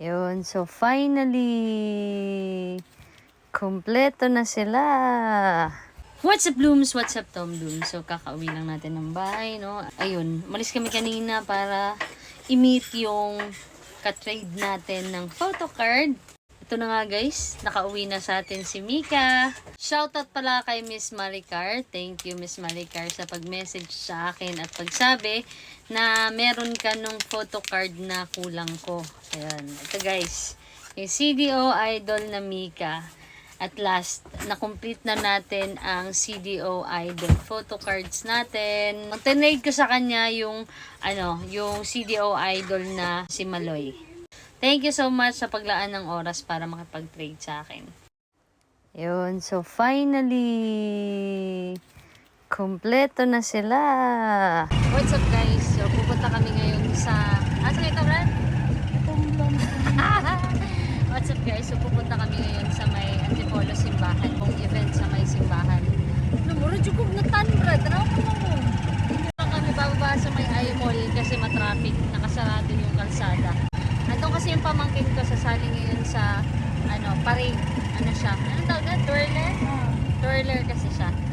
Yun, so finally, kompleto na sila. What's up, Blooms? What's up, Tom Bloom? So, kakauwi lang natin ng bahay, no? Ayun, malis kami kanina para i-meet yung katrade natin ng photo card. Ito na nga guys, nakauwi na sa atin si Mika. Shoutout pala kay Miss Maricar. Thank you Miss Maricar sa pag-message sa akin at pagsabi na meron ka nung photo card na kulang ko. Ayan, ito guys, yung CDO Idol na Mika. At last, na-complete na natin ang CDO Idol photo cards natin. Mag-trade ko sa kanya yung, ano, yung CDO Idol na si Maloy. Thank you so much sa paglaan ng oras para makipag-trade sa akin. Yun, so finally, kompleto na sila. What's up guys? So pupunta kami ngayon sa... Asa kayo ka, Brad? What's up guys? So pupunta kami ngayon sa may Antipolo Simbahan. Kung event sa may simbahan. Lumuro, jukog na tan, Brad. Ano mo? Dito kami bababa sa may I-Mall kasi matraffic. Nakasarado yung kalsada. Kasi yung pamangkin ko sasali ngayon sa ano, parade. Ano siya? Anong tawag na? Twirler? Twirler kasi siya.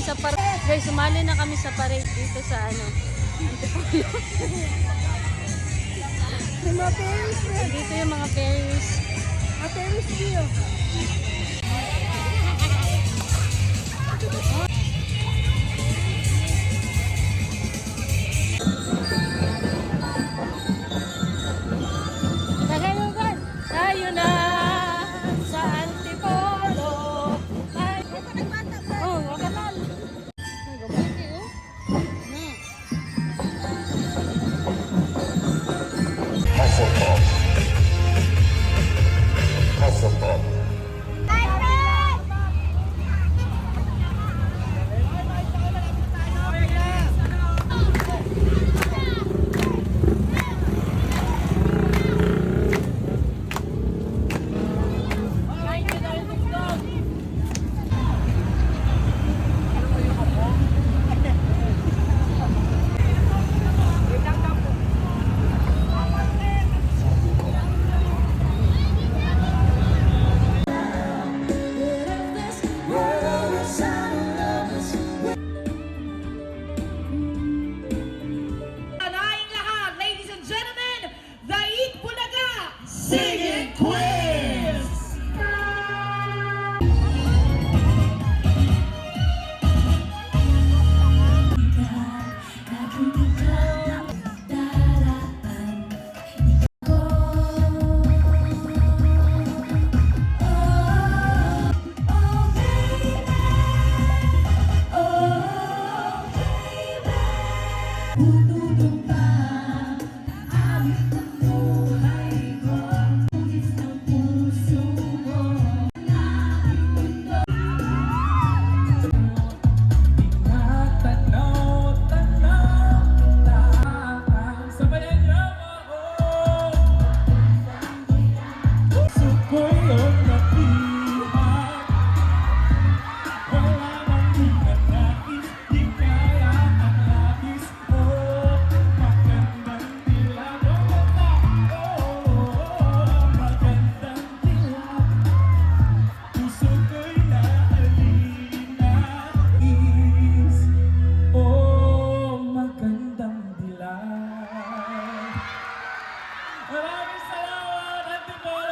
Kami sa parade. Guys, sumali na kami sa parade dito sa ano. May mga na. Dito yung mga Paris. Mga Paris view.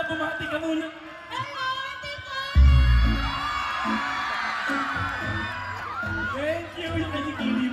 bumati ka muna. Namahati po! Thank you, Ate Kitty.